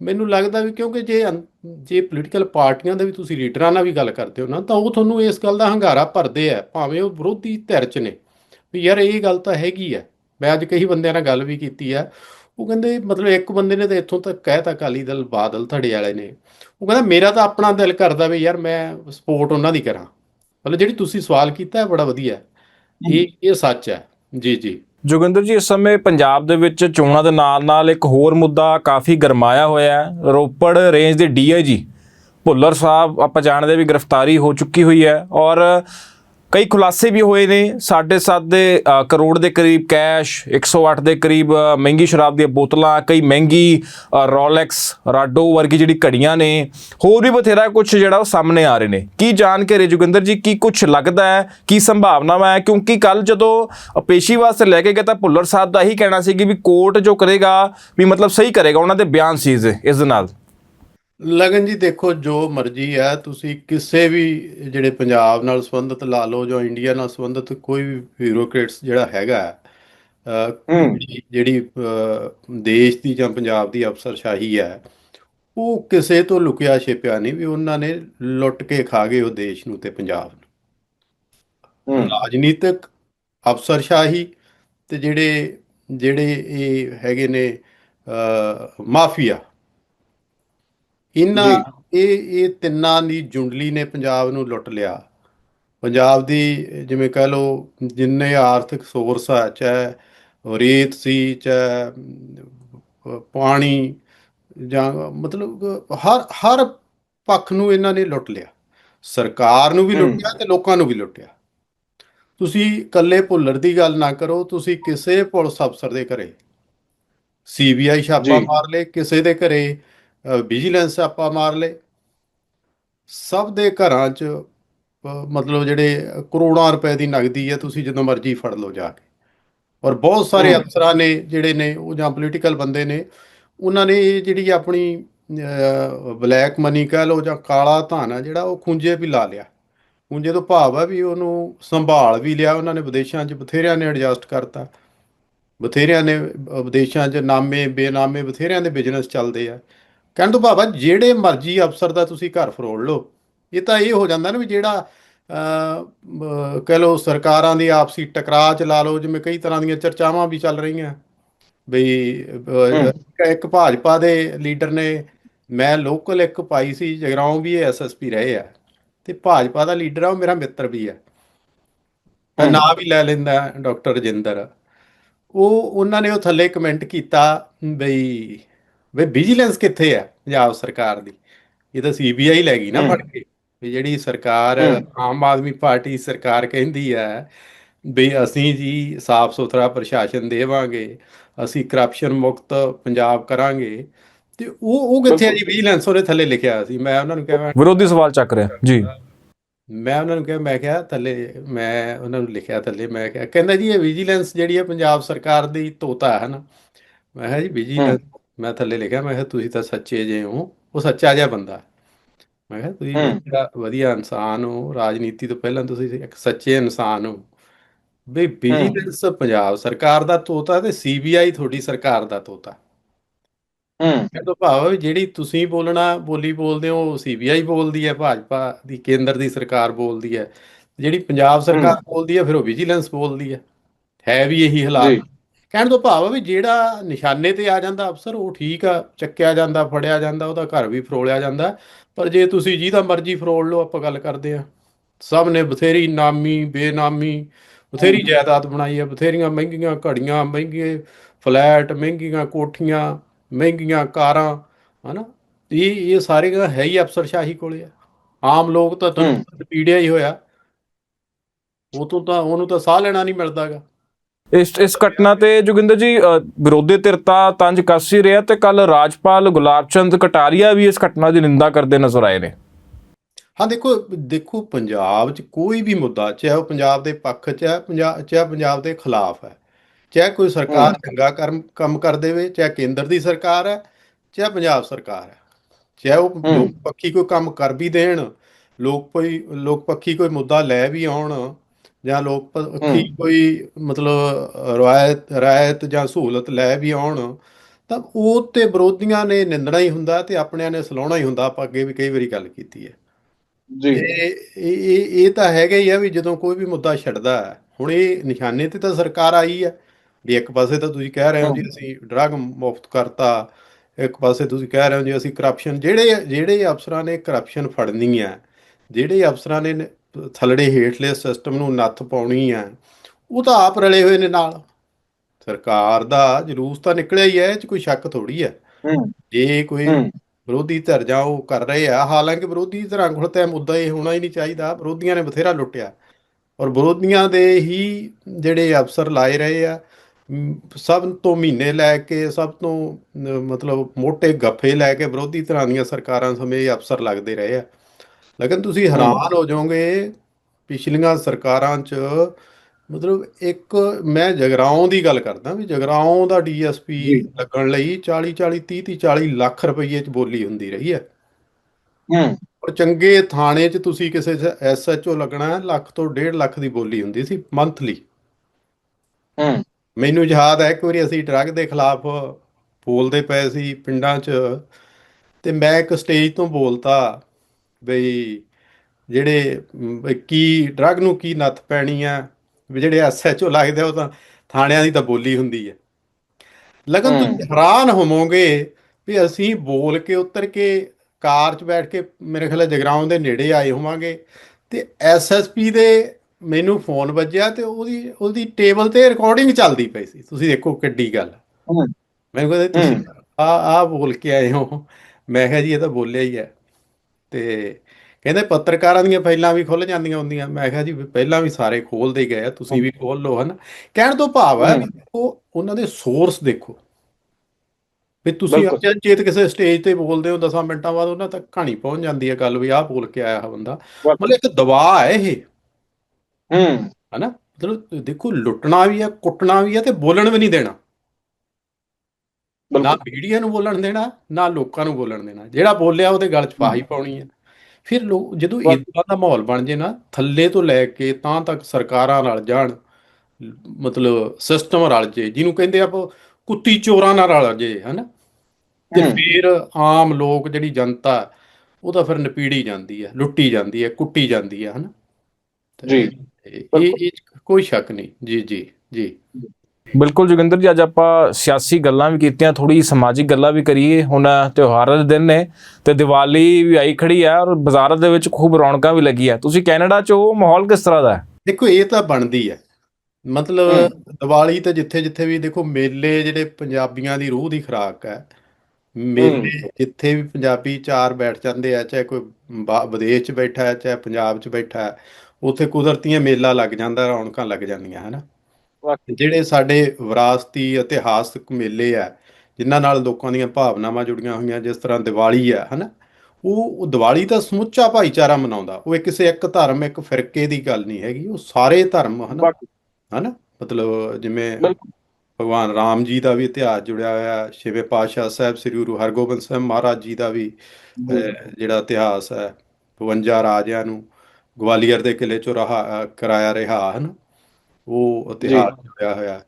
ਮੈਨੂੰ ਲੱਗਦਾ ਵੀ ਕਿਉਂਕਿ ਜੇ ਅੰ- ਜੇ ਪੋਲੀਟੀਕਲ ਪਾਰਟੀਆਂ ਦੇ ਵੀ ਤੁਸੀਂ ਲੀਡਰਾਂ ਨਾਲ ਵੀ ਗੱਲ ਕਰਦੇ ਹੋ ਨਾ, ਤਾਂ ਉਹ ਤੁਹਾਨੂੰ ਇਸ ਗੱਲ ਦਾ ਹੰਗਾਰਾ ਭਰਦੇ ਆ, ਭਾਵੇਂ ਉਹ ਵਿਰੋਧੀ ਧਿਰ 'ਚ ਨੇ। ਵੀ ਯਾਰ ਇਹ ਗੱਲ ਤਾਂ ਹੈਗੀ ਆ। ਮੈਂ ਅੱਜ ਕਈ ਬੰਦਿਆਂ ਨਾਲ ਗੱਲ ਵੀ ਕੀਤੀ ਆ। ਉਹ ਕਹਿੰਦੇ ਮਤਲਬ ਇੱਕ ਬੰਦੇ ਨੇ ਤਾਂ ਇੱਥੋਂ ਤੱਕ ਕਹਿਤਾ ਅਕਾਲੀ ਦਲ ਬਾਦਲ ਧੜੇ ਵਾਲੇ ਨੇ। ਉਹ ਕਹਿੰਦਾ ਮੇਰਾ ਤਾਂ ਆਪਣਾ ਦਿਲ ਕਰਦਾ ਵੀ ਯਾਰ ਮੈਂ ਸਪੋਰਟ ਉਹਨਾਂ ਦੀ ਕਰਾਂ। ਮਤਲਬ ਜਿਹੜੀ ਤੁਸੀਂ ਸਵਾਲ ਕੀਤਾ ਹੈ ਬੜਾ ਵਧੀਆ। ਇਹ ਇਹ ਸੱਚ ਹੈ। ਜੀ ਜੀ। ਜੋਗਿੰਦਰ ਜੀ ਇਸ ਸਮੇਂ ਪੰਜਾਬ ਦੇ ਵਿੱਚ ਚੋਣਾਂ ਦੇ ਨਾਲ-ਨਾਲ ਇੱਕ ਹੋਰ ਮੁੱਦਾ ਕਾਫੀ ਗਰਮਾਇਆ ਹੋਇਆ ਹੈ। ਰੋਪੜ ਰੇਂਜ ਦੇ ਡੀਆਈਜੀ ਭੁੱਲਰ ਸਾਹਿਬ ਆਪਾਂ ਜਾਣਦੇ ਵੀ ਗ੍ਰਿਫਤਾਰੀ ਹੋ ਚੁੱਕੀ ਹੋਈ ਹੈ ਔਰ ਕਈ ਖੁਲਾਸੇ ਵੀ ਹੋਏ ਨੇ। 7.5 ਦੇ ਕਰੋੜ ਦੇ ਕਰੀਬ ਕੈਸ਼ 108 ਦੇ ਕਰੀਬ ਮਹਿੰਗੀ ਸ਼ਰਾਬ ਦੀਆਂ ਬੋਤਲਾਂ, ਕਈ ਮਹਿੰਗੀ ਰੋਲੈਕਸ, ਰਾਡੋ ਵਰਗੀ ਜਿਹੜੀ ਘੜੀਆਂ ਨੇ। ਹੋਰ ਵੀ ਬਥੇਰਾ ਕੁਝ ਜਿਹੜਾ ਉਹ ਸਾਹਮਣੇ ਆ ਰਹੇ ਨੇ। ਕੀ ਜਾਣ ਜਾਣਕਾਰੀ ਜੋਗਿੰਦਰ ਜੀ, ਕੀ ਕੁਝ ਲੱਗਦਾ ਹੈ? ਕੀ ਸੰਭਾਵਨਾਵਾਂ ਹੈ? ਕਿਉਂਕਿ ਕੱਲ ਜਦੋਂ ਪੇਸ਼ੀ ਵਾਸਤੇ ਲੈ ਕੇ ਗਏ ਤਾਂ ਭੁੱਲਰ ਸਾਹਿਬ ਦਾ ਇਹੀ ਕਹਿਣਾ ਸੀ ਕਿ ਵੀ ਕੋਰਟ ਜੋ ਕਰੇਗਾ, ਵੀ ਮਤਲਬ ਸਹੀ ਕਰੇਗਾ। ਉਹਨਾਂ ਦੇ ਬਿਆਨ ਸੀ ਇਸ ਇਸ ਦੇ ਨਾਲ। ਲਗਨ ਜੀ ਦੇਖੋ ਜੋ ਮਰਜ਼ੀ ਹੈ ਤੁਸੀਂ ਕਿਸੇ ਵੀ ਜਿਹੜੇ ਪੰਜਾਬ ਨਾਲ ਸੰਬੰਧਿਤ ਲਾ ਲਓ ਜਾਂ ਇੰਡੀਆ ਨਾਲ ਸੰਬੰਧਿਤ ਕੋਈ ਵੀ ਬਿਊਰੋਕਰੇਟਸ ਜਿਹੜਾ ਹੈਗਾ। ਜਿਹੜੀ ਦੇਸ਼ ਦੀ ਜਾਂ ਪੰਜਾਬ ਦੀ ਅਫਸਰਸ਼ਾਹੀ ਹੈ ਉਹ ਕਿਸੇ ਤੋਂ ਲੁਕਿਆ ਛਿਪਿਆ ਨਹੀਂ ਵੀ ਉਹਨਾਂ ਨੇ ਲੁੱਟ ਕੇ ਖਾ ਗਏ ਉਹ ਦੇਸ਼ ਨੂੰ ਤੇ ਪੰਜਾਬ ਨੂੰ ਰਾਜਨੀਤਿਕ ਅਫਸਰਸ਼ਾਹੀ ਤੇ ਜਿਹੜੇ ਜਿਹੜੇ ਇਹ ਹੈਗੇ ਨੇ ਮਾਫੀਆ ਇਹਨਾਂ ਇਹ ਇਹ ਤਿੰਨਾਂ ਦੀ ਜੁੰਡਲੀ ਨੇ ਪੰਜਾਬ ਨੂੰ ਲੁੱਟ ਲਿਆ ਪੰਜਾਬ ਦੀ ਜਿਵੇਂ ਕਹਿ ਲਓ ਜਿੰਨੇ ਆਰਥਿਕ ਸੋਰਸ ਆ ਚਾਹੇ ਰੇਤ ਸੀ ਚਾਹੇ ਪਾਣੀ ਜਾਂ ਮਤਲਬ ਹਰ ਹਰ ਪੱਖ ਨੂੰ ਇਹਨਾਂ ਨੇ ਲੁੱਟ ਲਿਆ ਸਰਕਾਰ ਨੂੰ ਵੀ। ਲੁੱਟਿਆ ਤੇ ਲੋਕਾਂ ਨੂੰ ਵੀ ਲੁੱਟਿਆ ਤੁਸੀਂ ਇਕੱਲੇ ਭੁੱਲਰ ਦੀ ਗੱਲ ਨਾ ਕਰੋ ਤੁਸੀਂ ਕਿਸੇ ਪੁਲਿਸ ਅਫਸਰ ਦੇ ਘਰੇ ਸੀਬੀਆਈ ਛਾਪਾ। ਮਾਰ ਲੇ ਕਿਸੇ ਦੇ ਘਰੇ ਵਿਜੀਲੈਂਸ ਛਾਪਾ ਮਾਰ ਲੇ ਸਭ ਦੇ ਘਰਾਂ 'ਚ ਮਤਲਬ ਜਿਹੜੇ ਕਰੋੜਾਂ ਰੁਪਏ ਦੀ ਨਗਦੀ ਹੈ ਤੁਸੀਂ ਜਦੋਂ ਮਰਜ਼ੀ ਫੜ ਲਓ ਜਾ ਕੇ। ਔਰ ਬਹੁਤ ਸਾਰੇ। ਅਫਸਰਾਂ ਨੇ ਜਿਹੜੇ ਨੇ ਉਹ ਜਾਂ ਪੋਲੀਟੀਕਲ ਬੰਦੇ ਨੇ ਉਹਨਾਂ ਨੇ ਇਹ ਜਿਹੜੀ ਆਪਣੀ ਬਲੈਕ ਮਨੀ ਕਹਿ ਲਓ ਜਾਂ ਕਾਲਾ ਧਨ ਆ ਜਿਹੜਾ ਉਹ ਖੁੰਝੇ ਵੀ ਲਾ ਲਿਆ। ਖੁੰਝੇ ਤੋਂ ਭਾਵ ਆ ਵੀ ਉਹਨੂੰ ਸੰਭਾਲ ਵੀ ਲਿਆ ਉਹਨਾਂ ਨੇ ਵਿਦੇਸ਼ਾਂ 'ਚ ਬਥੇਰਿਆਂ ਨੇ ਐਡਜਸਟ ਕਰਤਾ। ਬਥੇਰਿਆਂ ਨੇ ਵਿਦੇਸ਼ਾਂ 'ਚ ਨਾਮੇ ਬੇਨਾਮੇ ਬਥੇਰਿਆਂ ਦੇ ਬਿਜ਼ਨਸ ਚੱਲਦੇ ਆ। ਕਹਿਣ ਤੋਂ ਭਾਵ ਜਿਹੜੇ ਮਰਜ਼ੀ ਅਫਸਰ ਦਾ ਤੁਸੀਂ ਘਰ ਫਰੋੜ ਲਓ। ਇਹ ਤਾਂ ਇਹ ਹੋ ਜਾਂਦਾ ਨਾ ਵੀ ਜਿਹੜਾ ਕਹਿ ਲਓ ਸਰਕਾਰਾਂ ਦੀ ਆਪਸੀ ਟਕਰਾਅ ਚ ਲਾ ਲਓ ਜਿਵੇਂ ਕਈ ਤਰ੍ਹਾਂ ਦੀਆਂ ਚਰਚਾਵਾਂ ਵੀ ਚੱਲ ਰਹੀਆਂ। ਬਈ ਇੱਕ ਭਾਜਪਾ ਦੇ ਲੀਡਰ ਨੇ ਮੈਂ ਲੋਕਲ ਇੱਕ ਪਾਈ ਸੀ ਜਗਰਾਉਂ ਵੀ ਐਸਐਸਪੀ ਰਹੇ ਆ। ਤੇ ਭਾਜਪਾ ਦਾ ਲੀਡਰ ਆ ਉਹ ਮੇਰਾ ਮਿੱਤਰ ਵੀ ਆ। ਨਾਂ ਵੀ ਲੈ ਲੈਂਦਾ ਡਾਕਟਰ ਰਜਿੰਦਰ। ਉਹ ਉਹਨਾਂ ਨੇ ਉਹ ਥੱਲੇ ਕਮੈਂਟ ਕੀਤਾ ਬਈ ਬਈ ਵਿਜੀਲੈਂਸ ਕਿੱਥੇ ਆ ਪੰਜਾਬ ਸਰਕਾਰ ਦੀ? ਇਹ ਤਾਂ ਸੀਬੀਆਈ ਲੈ ਗਈ ਨਾ। ਫੜ ਕੇ ਵੀ ਜਿਹੜੀ ਸਰਕਾਰ ਹੂੰ। ਆਮ ਆਦਮੀ ਪਾਰਟੀ ਸਰਕਾਰ ਕਹਿੰਦੀ ਹੈ ਵੀ ਅਸੀਂ ਜੀ ਸਾਫ਼ ਸੁਥਰਾ ਪ੍ਰਸ਼ਾਸਨ ਦੇਵਾਂਗੇ ਅਸੀਂ ਕਰਪਸ਼ਨ ਮੁਕਤ ਪੰਜਾਬ ਕਰਾਂਗੇ ਤੇ ਉਹ ਉਹ ਕਿੱਥੇ ਹੈ ਜੀ? ਵਿਜੀਲੈਂਸ ਉਹਦੇ ਥੱਲੇ ਲਿਖਿਆ ਸੀ। ਮੈਂ ਉਹਨਾਂ ਨੂੰ ਕਿਹਾ ਵਿਰੋਧੀ ਸਵਾਲ ਚੱਕ ਰਿਹਾ। ਜੀ। ਮੈਂ ਉਹਨਾਂ ਨੂੰ ਕਿਹਾ ਮੈਂ ਕਿਹਾ ਥੱਲੇ ਮੈਂ ਉਹਨਾਂ ਨੂੰ ਲਿਖਿਆ ਥੱਲੇ ਮੈਂ ਕਿਹਾ ਕਹਿੰਦਾ ਜੀ ਇਹ ਵਿਜੀਲੈਂਸ ਜਿਹੜੀ ਹੈ ਪੰਜਾਬ ਸਰਕਾਰ ਦੀ ਤੋਤਾ ਹੈ ਨਾ। ਮੈਂ ਕਿਹਾ ਜੀ ਵਿਜੀਲੈਂਸ ਮੈਂ ਥੱਲੇ ਲਿਖਿਆ ਮੈਂ ਕਿਹਾ ਤੁਸੀਂ ਤਾਂ ਸੱਚੇ ਜੇ ਹੋ ਉਹ ਸੱਚਾ ਜਿਹਾ ਬੰਦਾ ਮੈਂ ਕਿਹਾ ਤੁਸੀਂ ਹੂੰ। ਵਧੀਆ ਇਨਸਾਨ ਹੋ ਰਾਜਨੀਤੀ ਤੋਂ ਪਹਿਲਾਂ ਤੁਸੀਂ ਇੱਕ ਸੱਚੇ ਇਨਸਾਨ ਹੋ। ਵੀ ਵਿਜੀਲੈਂਸ ਪੰਜਾਬ ਸਰਕਾਰ ਦਾ ਤੋਤਾ ਤੇ ਸੀਬੀਆਈ ਤੁਹਾਡੀ ਸਰਕਾਰ ਦਾ ਤੋਤਾ। ਹੂੰ। ਕਹਿੰਦਾ ਭਾਵ ਜਿਹੜੀ ਤੁਸੀਂ ਬੋਲਣਾ ਬੋਲੀ ਬੋਲਦੇ ਹੋ ਸੀਬੀਆਈ ਬੋਲਦੀ ਹੈ ਭਾਜਪਾ ਦੀ ਕੇਂਦਰ ਦੀ ਸਰਕਾਰ ਬੋਲਦੀ ਹੈ। ਜਿਹੜੀ ਪੰਜਾਬ ਸਰਕਾਰ ਬੋਲਦੀ ਹੈ ਫਿਰ ਉਹ ਵਿਜੀਲੈਂਸ ਬੋਲਦੀ ਹੈ। ਹੈ ਵੀ ਇਹੀ ਹਾਲਾਤ। ਕਹਿਣ ਤੋਂ ਭਾਵ ਆ ਵੀ ਜਿਹੜਾ ਨਿਸ਼ਾਨੇ ਤੇ ਆ ਜਾਂਦਾ ਅਫਸਰ ਉਹ ਠੀਕ ਆ ਚੱਕਿਆ ਜਾਂਦਾ ਫੜਿਆ ਜਾਂਦਾ ਉਹਦਾ ਘਰ ਵੀ ਫਰੋਲਿਆ ਜਾਂਦਾ। ਪਰ ਜੇ ਤੁਸੀਂ ਜਿਹਦਾ ਮਰਜ਼ੀ ਫਰੋਲ ਲਓ ਆਪਾਂ ਗੱਲ ਕਰਦੇ ਆ ਸਭ ਨੇ ਬਥੇਰੀ ਨਾਮੀ ਬੇਨਾਮੀ ਬਥੇਰੀ ਜਾਇਦਾਦ ਬਣਾਈ ਹੈ ਬਥੇਰੀਆਂ ਮਹਿੰਗੀਆਂ ਘੜੀਆਂ ਮਹਿੰਗੇ ਫਲੈਟ ਮਹਿੰਗੀਆਂ ਕੋਠੀਆਂ ਮਹਿੰਗੀਆਂ ਕਾਰਾਂ ਹਨਾ? ਇਹ ਇਹ ਸਾਰੇ ਗਾ ਹੈ ਹੀ ਅਫਸਰਸ਼ਾਹੀ ਕੋਲੇ ਆ। ਆਮ ਲੋਕ ਤਾਂ ਤੁਹਾਨੂੰ ਪੀੜਿਆ ਹੀ ਹੋਇਆ। ਉਹ ਤੋਂ ਤਾਂ ਉਹਨੂੰ ਤਾਂ ਸਾਹ ਲੈਣਾ ਨਹੀਂ ਮਿਲਦਾਗਾ ਇਸ ਇਸ ਘਟਨਾ ਤੇ ਜੋਗਿੰਦਰ ਜੀ ਵਿਰੋਧੀ ਧਿਰ ਤਾਂ ਤੰਜ ਕੱਸ ਰਿਹਾ ਤੇ ਕੱਲ ਰਾਜਪਾਲ ਗੁਲਾਬ ਚੰਦ ਕਟਾਰੀਆ ਵੀ ਇਸ ਘਟਨਾ ਦੀ ਨਿੰਦਾ ਕਰਦੇ ਨਜ਼ਰ ਆਏ ਨੇ। ਹਾਂ ਦੇਖੋ ਦੇਖੋ ਪੰਜਾਬ 'ਚ ਕੋਈ ਵੀ ਮੁੱਦਾ ਚਾਹੇ ਉਹ ਪੰਜਾਬ ਦੇ ਪੱਖ 'ਚ ਹੈ ਪੰਜਾਬ ਚਾਹੇ ਪੰਜਾਬ ਦੇ ਖਿਲਾਫ ਹੈ ਚਾਹੇ ਕੋਈ ਸਰਕਾਰ ਚੰਗਾ ਕਰਮ ਕੰਮ ਕਰ ਦੇਵੇ ਚਾਹੇ ਕੇਂਦਰ ਦੀ ਸਰਕਾਰ ਹੈ ਚਾਹੇ ਪੰਜਾਬ ਸਰਕਾਰ ਹੈ ਚਾਹੇ ਉਹ ਪੱਖੀ ਕੋਈ ਕੰਮ ਕਰ ਵੀ ਦੇਣ ਲੋਕ ਕੋਈ ਲੋਕ ਪੱਖੀ ਕੋਈ ਮੁੱਦਾ ਲੈ ਵੀ ਆਉਣ ਜਾਂ ਲੋਕ ਹੂੰ। ਕੋਈ ਮਤਲਬ ਰਿਆਇਤ ਰਿਆਇਤ ਜਾਂ ਸਹੂਲਤ ਲੈ ਵੀ ਆਉਣ ਤਾਂ ਉਹ ਤੇ ਵਿਰੋਧੀਆਂ ਨੇ ਨਿੰਦਣਾ ਹੀ ਹੁੰਦਾ ਤੇ ਆਪਣਿਆਂ ਨੇ ਸਲਾਉਣਾ ਹੀ ਹੁੰਦਾ ਆਪਾਂ ਅੱਗੇ ਵੀ ਕਈ ਵਾਰੀ ਗੱਲ ਕੀਤੀ ਹੈ। ਜੀ। ਇਹ ਇਹ ਤਾਂ ਹੈਗਾ ਹੀ ਆ ਵੀ ਜਦੋਂ ਕੋਈ ਵੀ ਮੁੱਦਾ ਛੱਡਦਾ ਹੁਣ ਇਹ ਨਿਸ਼ਾਨੇ ਤੇ ਤਾਂ ਸਰਕਾਰ ਆਈ ਹੈ ਵੀ ਇੱਕ ਪਾਸੇ ਤਾਂ ਤੁਸੀਂ ਕਹਿ ਰਹੇ ਹੋ ਜੀ ਅਸੀਂ ਡਰੱਗ ਮੁਕਤ ਕਰਤਾ ਇੱਕ ਪਾਸੇ ਤੁਸੀਂ ਕਹਿ ਰਹੇ ਹੋ ਜੀ ਅਸੀਂ ਕਰਪਸ਼ਨ ਜਿਹੜੇ ਜਿਹੜੇ ਅਫਸਰਾਂ ਨੇ ਕਰਪਸ਼ਨ ਫੜਨੀ ਹੈ ਜਿਹੜੇ ਅਫਸਰਾਂ ਨ- ਥੱਲੜੇ ਹੇਠਲੇ ਸਿਸਟਮ ਨੂੰ ਨੱਥ ਪਾਉਣੀ ਹੈ ਉਹ ਤਾਂ ਆਪ ਰਲੇ ਹੋਏ ਨੇ ਨਾਲ। ਸਰਕਾਰ ਦਾ ਜਲੂਸ ਤਾਂ ਨਿਕਲਿਆ ਹੀ ਹੈ ਇਹ 'ਚ ਕੋਈ ਸ਼ੱਕ ਥੋੜੀ ਹੈ। ਜੇ ਕੋਈ ਵਿਰੋਧੀ ਧਿਰ ਜਾਂ ਉਹ ਕਰ ਰਹੇ ਆ ਹਾਲਾਂਕਿ ਵਿਰੋਧੀ ਧਿਰਾਂ ਕੋਲ ਤਾਂ ਮੁੱਦਾ ਇਹ ਹੋਣਾ ਹੀ ਨਹੀਂ ਚਾਹੀਦਾ ਵਿਰੋਧੀਆਂ ਨੇ ਬਥੇਰਾ ਲੁੱਟਿਆ। ਔਰ ਵਿਰੋਧੀਆਂ ਦੇ ਹੀ ਜਿਹੜੇ ਅਫਸਰ ਲਾਏ ਰਹੇ ਆ ਸਭ ਤੋਂ ਮਹੀਨੇ ਲੈ ਕੇ ਸਭ ਤੋਂ ਮਤਲਬ ਮੋٹے ਗੱਫੇ ਲੈ ਕੇ ਵਿਰੋਧੀ ਧਿਰਾਂ ਦੀਆਂ ਸਰਕਾਰਾਂ ਸਮੇਂ ਇਹ ਅਫਸਰ ਲੱਗਦੇ ਰਹੇ ਆ। ਲੇਕਿਨ ਤੁਸੀਂ ਹੈਰਾਨ ਹੋ। ਜਾਓਗੇ ਪਿਛਲੀਆਂ ਸਰਕਾਰਾਂ 'ਚ ਮਤਲਬ ਇੱਕ ਮੈਂ ਜਗਰਾਉਂ ਦੀ ਗੱਲ ਕਰਦਾ ਵੀ ਜਗਰਾਉਂ ਦਾ ਡੀਐਸਪੀ। ਲੱਗਣ ਲਈ 40 40 30 30 40 ਲੱਖ ਰੁਪਏ 'ਚ ਬੋਲੀ ਹੁੰਦੀ ਰਹੀ ਹੈ। ਹੂੰ। ਔਰ ਚੰਗੇ ਥਾਣੇ 'ਚ ਤੁਸੀਂ ਕਿਸੇ ਐਸਐਚਓ ਲੱਗਣਾ ਲੱਖ ਤੋਂ 1.5 ਲੱਖ ਦੀ ਬੋਲੀ ਹੁੰਦੀ ਸੀ ਮੰਥਲੀ। ਹੂੰ। ਮੈਨੂੰ ਯਾਦ ਹੈ ਇੱਕ ਵਾਰੀ ਅਸੀਂ ਡਰੱਗ ਦੇ ਖਿਲਾਫ ਬੋਲਦੇ ਪਏ ਸੀ ਪਿੰਡਾਂ 'ਚ ਤੇ ਮੈਂ ਇੱਕ ਸਟੇਜ ਤੋਂ ਬੋਲਤਾ ਬਈ ਜਿਹੜੇ ਕੀ ਡਰੱਗ ਨੂੰ ਕੀ ਨੱਥ ਪੈਣੀ ਆ? ਵੀ ਜਿਹੜੇ ਐਸਐਚਓ ਲੱਗਦੇ ਉਹ ਤਾਂ ਥਾਣਿਆਂ ਦੀ ਤਾਂ ਬੋਲੀ ਹੁੰਦੀ ਹੈ ਹਮ। ਤੁਸੀਂ ਹੈਰਾਨ ਹੋਵੋਗੇ ਵੀ ਅਸੀਂ ਬੋਲ ਕੇ ਉਤਰ ਕੇ ਕਾਰ 'ਚ ਬੈਠ ਕੇ ਮੇਰੇ ਖਿਆਲ ਜਗਰਾਉਂ ਦੇ ਨੇੜੇ ਆਏ ਹੋਵਾਂਗੇ ਤੇ ਐਸਐਸਪੀ ਦੇ ਮੈਨੂੰ ਫੋਨ ਵੱਜਿਆ ਤੇ ਉਹਦੀ ਉਹਦੀ ਟੇਬਲ ਤੇ ਰਿਕਾਰਡਿੰਗ ਚੱਲਦੀ ਪਈ ਸੀ। ਤੁਸੀਂ ਦੇਖੋ ਕਿੱਡੀ ਗੱਲ। ਮੈਨੂੰ ਕਹਿੰਦੇ ਤੁਸੀਂ ਆ ਆ ਬੋਲ ਕੇ ਆਏ ਹੋ। ਮੈਂ ਕਿਹਾ ਜੀ ਇਹ ਤਾਂ ਬੋਲਿਆ ਹੀ ਹੈ ਤੇ ਕਹਿੰਦੇ ਪੱਤਰਕਾਰਾਂ ਦੀਆਂ ਫਾਈਲਾਂ ਵੀ ਖੁੱਲ ਜਾਂਦੀਆਂ ਹੁੰਦੀਆਂ। ਮੈਂ ਕਿਹਾ ਜੀ ਪਹਿਲਾਂ ਵੀ ਸਾਰੇ ਖੋਲਦੇ ਗਏ ਆ ਤੁਸੀਂ ਵੀ ਖੋਲ ਲਓ ਹਨ। ਕਹਿਣ ਤੋਂ ਭਾਵ ਹੈ ਉਹ ਉਹਨਾਂ ਦੇ ਸੋਰਸ ਦੇਖੋ। ਵੀ ਤੁਸੀਂ। ਅਚਨਚੇਤ ਕਿਸੇ ਸਟੇਜ ਤੇ ਬੋਲਦੇ ਹੋ 10 ਮਿੰਟਾਂ ਬਾਅਦ ਉਹਨਾਂ ਤੱਕ ਕਹਾਣੀ ਪਹੁੰਚ ਜਾਂਦੀ ਹੈ ਗੱਲ ਵੀ ਆਹ ਬੋਲ ਕੇ ਆਇਆ ਹੈ ਬੰਦਾ। ਮਤਲਬ ਇੱਕ ਦਬਾਅ ਹੈ ਇਹ। ਹੂੰ। ਹਨਾ? ਮਤਲਬ ਦੇਖੋ ਲੁੱਟਣਾ ਵੀ ਹੈ ਕੁੱਟਣਾ ਵੀ ਹੈ ਤੇ ਬੋਲਣ ਵੀ ਨਹੀਂ ਦੇਣਾ। ਨਾ ਮੀਡੀਆ ਨੂੰ ਬੋਲਣ ਦੇਣਾ ਨਾ ਲੋਕਾਂ ਨੂੰ ਬੋਲਣ ਦੇਣਾ। ਜਿਹੜਾ ਬੋਲਿਆ ਉਹਦੇ ਗਲ 'ਚ ਫਾਹੀ ਪਾਉਣੀ ਹੈ। ਫਿਰ ਲੋਕ ਜਦੋਂ। ਇਦਾਂ ਦਾ ਮਾਹੌਲ ਬਣ ਜੇ ਨਾ ਥੱਲੇ ਤੋਂ ਲੈ ਕੇ ਤਾਂ ਤੱਕ ਸਰਕਾਰਾਂ ਨਾਲ ਜਾਣ ਮਤਲਬ ਸਿਸਟਮ ਰਲ ਜੇ ਜਿਹਨੂੰ ਕਹਿੰਦੇ ਆਪਾਂ ਕੁੱਤੀ ਚੋਰਾਂ ਨਾਲ ਰਲ ਜੇ ਹਨਾ? ਤੇ। ਫਿਰ ਆਮ ਲੋਕ ਜਿਹੜੀ ਜਨਤਾ ਉਹ ਤਾਂ ਫਿਰ ਨਪੀੜੀ ਜਾਂਦੀ ਹੈ ਲੁੱਟੀ ਜਾਂਦੀ ਹੈ ਕੁੱਟੀ ਜਾਂਦੀ ਹੈ ਹਨਾ? ਜੀ। ਇਹ ਕੋਈ ਸ਼ੱਕ ਨਹੀਂ। ਜੀ ਜੀ ਜੀ। ਬਿਲਕੁਲ ਜੋਗਿੰਦਰ ਜੀ ਅੱਜ ਆਪਾਂ ਸਿਆਸੀ ਗੱਲਾਂ ਵੀ ਕੀਤੀਆਂ ਥੋੜੀ ਸਮਾਜਿਕ ਗੱਲਾਂ ਵੀ ਕਰੀਏ। ਹੁਣ ਤਿਉਹਾਰਾਂ ਦੇ ਦਿਨ ਨੇ ਤੇ ਦੀਵਾਲੀ ਵੀ ਆਈ ਖੜੀ ਹੈ ਔਰ ਬਾਜ਼ਾਰਾਂ ਦੇ ਵਿੱਚ ਖੂਬ ਰੌਣਕਾਂ ਵੀ ਲੱਗੀ ਹੈ ਤੁਸੀਂ ਕੈਨੇਡਾ 'ਚ ਉਹ ਮਾਹੌਲ ਕਿਸ ਤਰ੍ਹਾਂ ਦਾ ਹੈ? ਦੇਖੋ ਇਹ ਤਾਂ ਬਣਦੀ ਹੈ। ਮਤਲਬ। ਦੀਵਾਲੀ ਤਾਂ ਜਿੱਥੇ ਜਿੱਥੇ ਵੀ ਦੇਖੋ ਮੇਲੇ ਜਿਹੜੇ ਪੰਜਾਬੀਆਂ ਦੀ ਰੂਹ ਦੀ ਖੁਰਾਕ ਹੈ ਮੇਲੇ ਜਿੱਥੇ ਵੀ ਪੰਜਾਬੀ ਚਾਰ ਬੈਠ ਜਾਂਦੇ ਆ ਚਾਹੇ ਕੋਈ ਵਿਦੇਸ਼ 'ਚ ਬੈਠਾ ਹੈ ਚਾਹੇ ਪੰਜਾਬ 'ਚ ਬੈਠਾ ਹੈ ਉੱਥੇ ਕੁਦਰਤੀਆਂ ਮੇਲਾ ਲੱਗ ਜਾਂਦਾ ਰੌਣਕਾਂ ਲੱਗ ਜਾਂਦੀਆਂ ਹਨਾ ਜਿਹੜੇ ਸਾਡੇ ਵਿਰਾਸਤੀ ਇਤਿਹਾਸਕ ਮੇਲੇ ਆ ਜਿਨ੍ਹਾਂ ਨਾਲ ਲੋਕਾਂ ਦੀਆਂ ਭਾਵਨਾਵਾਂ ਜੁੜੀਆਂ ਹੋਈਆਂ ਜਿਸ ਤਰ੍ਹਾਂ ਦੀਵਾਲੀ ਆ ਹਨਾ ਉਹ ਦੀਵਾਲੀ ਤਾਂ ਸਮੁੱਚਾ ਭਾਈਚਾਰਾ ਮਨਾਉਂਦਾ ਉਹ ਕਿਸੇ ਇੱਕ ਧਰਮ ਇੱਕ ਫਿਰਕੇ ਦੀ ਗੱਲ ਨਹੀਂ ਹੈਗੀ ਉਹ ਸਾਰੇ ਧਰਮ ਹਨਾ ਹਨਾ ਮਤਲਬ ਜਿਵੇਂ ਭਗਵਾਨ ਰਾਮ ਜੀ ਦਾ ਵੀ ਇਤਿਹਾਸ ਜੁੜਿਆ ਹੋਇਆ ਛੇਵੇਂ ਪਾਤਸ਼ਾਹ ਸਾਹਿਬ ਸ੍ਰੀ ਗੁਰੂ ਹਰਗੋਬਿੰਦ ਸਾਹਿਬ ਮਹਾਰਾਜ ਜੀ ਦਾ ਵੀ ਜਿਹੜਾ ਇਤਿਹਾਸ ਹੈ 52 ਰਾਜਿਆਂ ਨੂੰ ਗਵਾਲੀਅਰ ਦੇ ਕਿਲੇ ਚੋਂ ਰਹਾ ਕਰਾਇਆ ਰਿਹਾ ਹਨ ਉਹ ਇਤਿਹਾਸ ਜੁੜਿਆ ਹੋਇਆ। ਹੈ।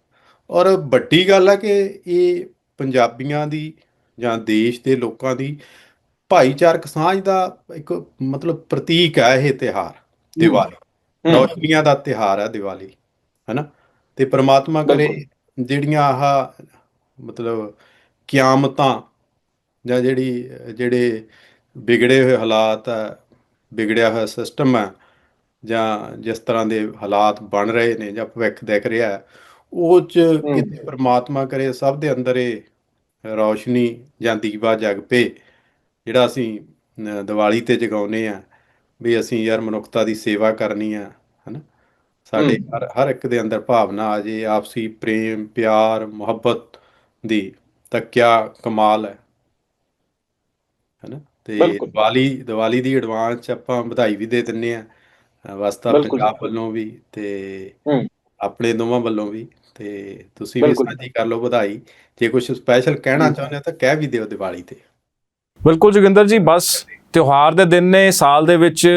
ਔਰ ਵੱਡੀ ਗੱਲ ਹੈ ਕਿ ਇਹ ਪੰਜਾਬੀਆਂ ਦੀ ਜਾਂ ਦੇਸ਼ ਦੇ ਲੋਕਾਂ ਦੀ ਭਾਈਚਾਰਕ ਸਾਂਝ ਦਾ ਇੱਕ ਮਤਲਬ ਪ੍ਰਤੀਕ ਹੈ ਇਹ ਤਿਉਹਾਰ ਦੀਵਾਲੀ। ਰੌਸ਼ਨੀਆਂ ਦਾ ਤਿਉਹਾਰ ਹੈ ਦੀਵਾਲੀ ਹੈਨਾ? ਤੇ ਪ੍ਰਮਾਤਮਾ ਕਰੇ ਜਿਹੜੀਆਂ ਆਹ ਮਤਲਬ ਕਿਆਮਤਾਂ ਜਾਂ ਜਿਹੜੀ ਜਿਹੜੇ ਵਿਗੜੇ ਹੋਏ ਹਾਲਾਤ ਹੈ ਵਿਗੜਿਆ ਹੋਇਆ ਸਿਸਟਮ ਹੈ ਜਾਂ ਜਿਸ ਤਰ੍ਹਾਂ ਦੇ ਹਾਲਾਤ ਬਣ ਰਹੇ ਨੇ ਜਾਂ ਭਵਿੱਖ ਦਿਖ ਰਿਹਾ ਹੈ ਉਹ ਚ ਕਿਤੇ ਪ੍ਰਮਾਤਮਾ ਕਰੇ ਸਭ ਦੇ ਅੰਦਰ ਇਹ ਰੌਸ਼ਨੀ ਜਾਂ ਦੀਵਾ ਜਗ ਪਏ ਜਿਹੜਾ ਅਸੀਂ ਦੀਵਾਲੀ ਤੇ ਜਗਾਉਨੇ ਆ ਵੀ ਅਸੀਂ ਯਾਰ ਮਨੁੱਖਤਾ ਦੀ ਸੇਵਾ ਕਰਨੀ ਆ ਹਨਾ? ਸਾਡੇ ਹਰ ਹਰ ਇੱਕ ਦੇ ਅੰਦਰ ਭਾਵਨਾ ਆ ਜੇ ਆਪਸੀ ਪ੍ਰੇਮ ਪਿਆਰ ਮੁਹੱਬਤ ਦੀ ਤਾਂ ਕਿਆ ਕਮਾਲ ਹੈ। ਹਨਾ? ਤੇ। ਦੀਵਾਲੀ ਦੀਵਾਲੀ ਦੀ ਐਡਵਾਂਸ ਆਪਾਂ ਵਧਾਈ ਵੀ ਦੇ ਦਿੰਨੇ ਆ ਵਸਤਾ ਬਿਲਕੁਲ। ਪੰਜਾਬ ਵੱਲੋਂ ਵੀ ਤੇ ਹੂੰ। ਆਪਣੇ ਦੋਵਾਂ ਵੱਲੋਂ ਵੀ ਤੇ ਤੁਸੀਂ ਵੀ ਬਿਲਕੁਲ। ਸਾਂਝੀ ਕਰ ਲਓ ਵਧਾਈ ਜੇ ਕੁਝ ਸਪੈਸ਼ਲ ਕਹਿਣਾ ਚਾਹੁੰਦੇ ਹੋ ਤਾਂ ਕਹਿ ਵੀ ਦਿਓ ਦੀਵਾਲੀ ਤੇ ਬਿਲਕੁਲ ਜੋਗਿੰਦਰ ਜੀ ਬਸ ਤਿਉਹਾਰ ਦੇ ਦਿਨ ਨੇ ਸਾਲ ਦੇ ਵਿੱਚ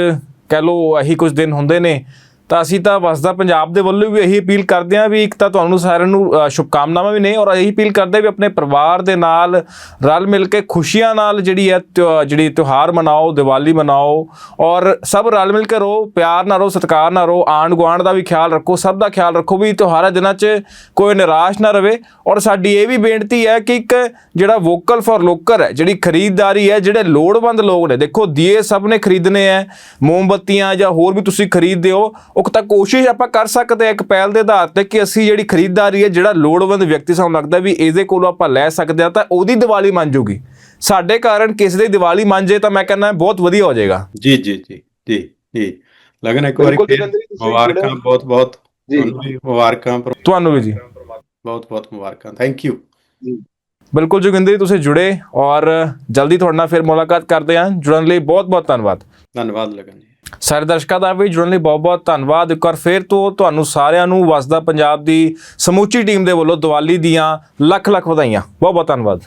ਕਹਿ ਲਓ ਇਹੀ ਕੁਝ ਦਿਨ ਹੁੰਦੇ ਨੇ ਤਾਂ ਅਸੀਂ ਤਾਂ ਵਸਦਾ ਪੰਜਾਬ ਦੇ ਵੱਲੋਂ ਵੀ ਇਹੀ ਅਪੀਲ ਕਰਦੇ ਹਾਂ ਵੀ ਇੱਕ ਤਾਂ ਤੁਹਾਨੂੰ ਸਾਰਿਆਂ ਨੂੰ ਸ਼ੁਭਕਾਮਨਾਵਾਂ ਵੀ ਨੇ ਔਰ ਇਹੀ ਅਪੀਲ ਕਰਦੇ ਵੀ ਆਪਣੇ ਪਰਿਵਾਰ ਦੇ ਨਾਲ ਰਲ ਮਿਲ ਕੇ ਖੁਸ਼ੀਆਂ ਨਾਲ ਜਿਹੜੀ ਹੈ ਤਿਉ- ਜਿਹੜੀ ਤਿਉਹਾਰ ਮਨਾਓ, ਦੀਵਾਲੀ ਮਨਾਓ ਔਰ ਸਭ ਰਲ ਮਿਲ ਕੇ ਰਹੋ, ਪਿਆਰ ਨਾਲ ਰਹੋ, ਸਤਿਕਾਰ ਨਾਲ ਰਹੋ ਆਂਢ ਗੁਆਂਢ ਦਾ ਵੀ ਖਿਆਲ ਰੱਖੋ, ਸਭ ਦਾ ਖਿਆਲ ਰੱਖੋ ਵੀ ਤਿਉਹਾਰਾਂ ਦਿਨਾਂ 'ਚ ਕੋਈ ਨਿਰਾਸ਼ ਨਾ ਰਵੇ ਔਰ ਸਾਡੀ ਇਹ ਵੀ ਬੇਨਤੀ ਹੈ ਕਿ ਇੱਕ ਜਿਹੜਾ ਵੋਕਲ ਫॉर ਲੋਕਲ ਹੈ, ਜਿਹੜੀ ਖਰੀਦਦਾਰੀ ਹੈ, ਜਿਹੜੇ ਲੋੜਵੰਦ ਲੋਕ ਨੇ, ਦੇਖੋ ਦੀਏ ਸਭ ਨੇ ਖਰੀਦਨੇ ਹੈ, ਮੋਮਬੱਤੀਆਂ ਜਾਂ ਹੋਰ ਵੀ ਤੁਸੀਂ ਖਰੀਦਦੇ ਹੋ ਉਹ ਤਾਂ ਕੋਸ਼ਿਸ਼ ਆਪਾਂ ਕਰ ਸਕਦੇ ਹਾਂ ਇੱਕ ਪਹਿਲ ਦੇ ਆਧਾਰ ਤੇ ਕਿ ਅਸੀਂ ਜਿਹੜੀ ਖਰੀਦਦਾਰੀ ਹੈ ਜਿਹੜਾ ਲੋੜਵੰਦ ਵਿਅਕਤੀ ਸਾਨੂੰ ਲੱਗਦਾ ਵੀ ਇਹਦੇ ਕੋਲੋਂ ਆਪਾਂ ਲੈ ਸਕਦੇ ਹਾਂ ਤਾਂ ਉਹਦੀ ਦੀਵਾਲੀ ਮੰਨ ਜੂਗੀ। ਸਾਡੇ ਕਾਰਨ ਕਿਸੇ ਦੀ ਦੀਵਾਲੀ ਮੰਨ ਜੇ ਤਾਂ ਮੈਂ ਕਹਿੰਦਾ ਬਹੁਤ ਵਧੀਆ ਹੋ ਜਾਏਗਾ। ਜੀ ਜੀ ਜੀ ਜੀ ਜੀ। ਲਗਨ ਇੱਕ ਵਾਰੀ ਮੁਬਾਰਕਾਂ ਬਹੁਤ ਬਹੁਤ ਜੀ। ਤੁਹਾਨੂੰ ਵੀ ਮੁਬਾਰਕਾਂ ਤੁਹਾਨੂੰ ਵੀ ਜੀ। ਬਹੁਤ ਬਹੁਤ ਮੁਬਾਰਕਾਂ ਥੈਂਕ ਯੂ ਬਿਲਕੁਲ ਜੋਗਿੰਦਰ ਜੀ ਤੁਸੀਂ ਜੁੜੇ ਔਰ ਜਲਦੀ ਤੁਹਾਡੇ ਨਾਲ ਫਿਰ ਮੁਲਾਕਾਤ ਕਰਦੇ ਹਾਂ। ਜੁੜਨ ਲਈ ਬਹੁਤ ਬਹੁਤ ਧੰਨਵਾਦ। ਧੰਨਵਾਦ ਲਗਨ ਜੀ। ਸਾਰੇ ਦਰਸ਼ਕਾਂ ਦਾ ਵੀ ਜੁੜਨ ਲਈ ਬਹੁਤ ਬਹੁਤ ਧੰਨਵਾਦ। ਇੱਕ ਵਾਰ ਫਿਰ ਤੋਂ ਤੁਹਾਨੂੰ ਸਾਰਿਆਂ ਨੂੰ ਵਸਦਾ ਪੰਜਾਬ ਦੀ ਸਮੁੱਚੀ ਟੀਮ ਦੇ ਵੱਲੋਂ ਦੀਵਾਲੀ ਦੀਆਂ ਲੱਖ ਲੱਖ ਵਧਾਈਆਂ। ਬਹੁਤ ਬਹੁਤ ਧੰਨਵਾਦ।